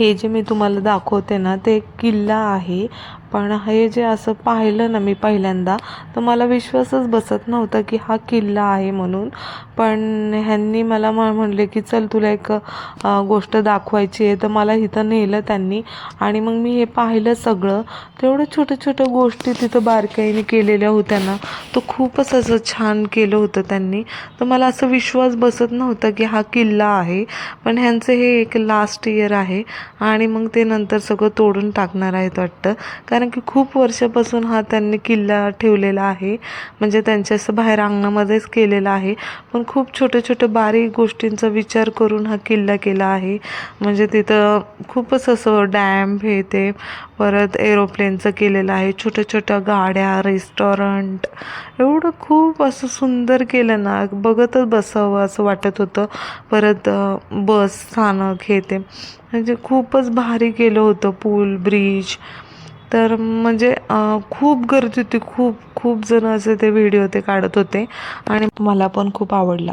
हे जे मी तुम्हाला दाखवते ना ते एक किल्ला आहे. पण हे जे असं पाहिलं ना मी पहिल्यांदा तर मला विश्वासच बसत नव्हता की हा किल्ला आहे म्हणून. पण ह्यांनी मला म म्हणले की चल तुला एक गोष्ट दाखवायची आहे. तर मला इथं नेलं त्यांनी आणि मग मी हे पाहिलं सगळं. तेवढं छोट्या छोट्या गोष्टी तिथं बारकाईने केलेल्या होत्या ना तो खूपच असं छान केलं होतं त्यांनी. तर मला असं विश्वास बसत नव्हता की हा किल्ला आहे. पण ह्यांचं हे एक लास्ट इयर आहे आणि मग ते नंतर सगळं तोडून टाकणार आहेत वाटतं. कारण कारण की खूप वर्षापासून हा त्यांनी किल्ला ठेवलेला आहे. म्हणजे त्यांच्या असं बाहेर अंगणामध्येच केलेला आहे. पण खूप छोट्या छोट्या बारीक गोष्टींचा विचार करून हा किल्ला केला आहे. म्हणजे तिथं खूपच असं डॅम हे ते परत एरोप्लेनचं केलेलं आहे. छोट्या छोट्या गाड्या रेस्टॉरंट एवढं खूप असं सुंदर केलं ना. बघतच बसावं असं वाटत होतं. परत बस स्थानक हे ते. म्हणजे खूपच भारी केलं होतं. पूल ब्रिज. तर म्हणजे खूप गर्दी होती. खूप खूप जण असे ते व्हिडिओ ते काढत होते. आणि मला पण खूप आवडला.